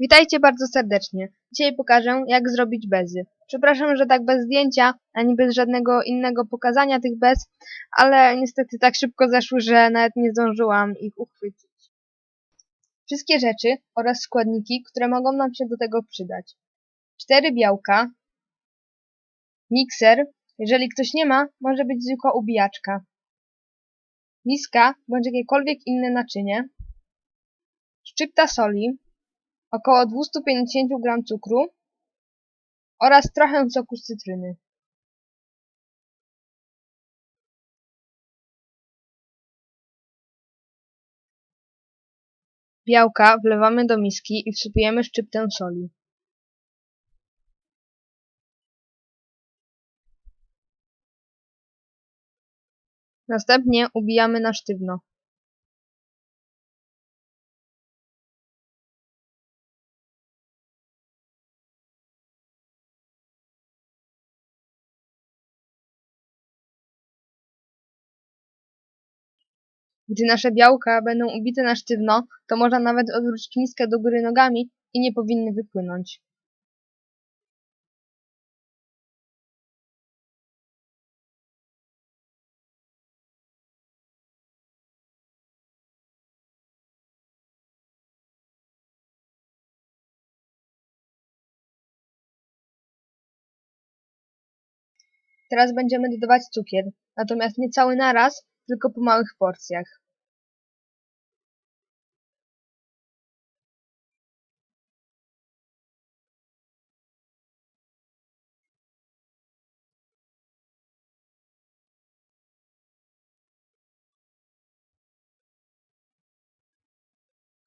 Witajcie bardzo serdecznie. Dzisiaj pokażę, jak zrobić bezy. Przepraszam, że tak bez zdjęcia, ani bez żadnego innego pokazania tych bez, ale niestety tak szybko zeszły, że nawet nie zdążyłam ich uchwycić. Wszystkie rzeczy oraz składniki, które mogą nam się do tego przydać. Cztery białka, mikser, jeżeli ktoś nie ma, może być zwykła ubijaczka, miska bądź jakiekolwiek inne naczynie, szczypta soli, około 250 g cukru oraz trochę soku z cytryny. Białka wlewamy do miski i wsypujemy szczyptę soli. Następnie ubijamy na sztywno. Gdy nasze białka będą ubite na sztywno, to można nawet odwrócić miskę do góry nogami i nie powinny wypłynąć. Teraz będziemy dodawać cukier, natomiast nie cały naraz, tylko po małych porcjach.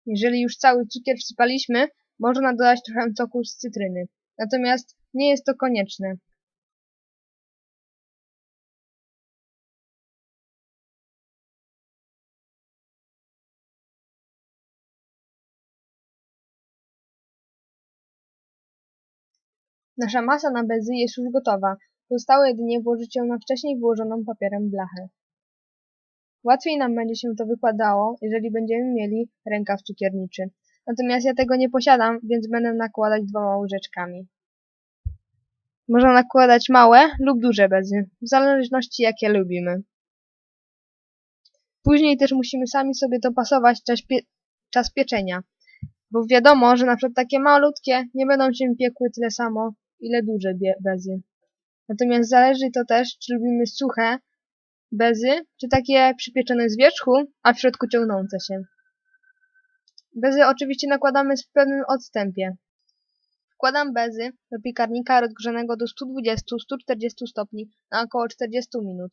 Jeżeli już cały cukier wsypaliśmy, można dodać trochę soku z cytryny. Natomiast nie jest to konieczne. Nasza masa na bezy jest już gotowa. Zostało jedynie włożyć ją na wcześniej wyłożoną papierem blachę. Łatwiej nam będzie się to wykładało, jeżeli będziemy mieli rękaw cukierniczy. Natomiast ja tego nie posiadam, więc będę nakładać dwoma łyżeczkami. Można nakładać małe lub duże bezy, w zależności jakie lubimy. Później też musimy sami sobie dopasować czas, pie czas pieczenia, bo wiadomo, że na przykład takie malutkie nie będą się piekły tyle samo, ile duże bezy. Natomiast zależy to też, czy lubimy suche bezy, czy takie przypieczone z wierzchu, a w środku ciągnące się. Bezy oczywiście nakładamy w pewnym odstępie. Wkładam bezy do piekarnika rozgrzanego do 120-140 stopni na około 40 minut.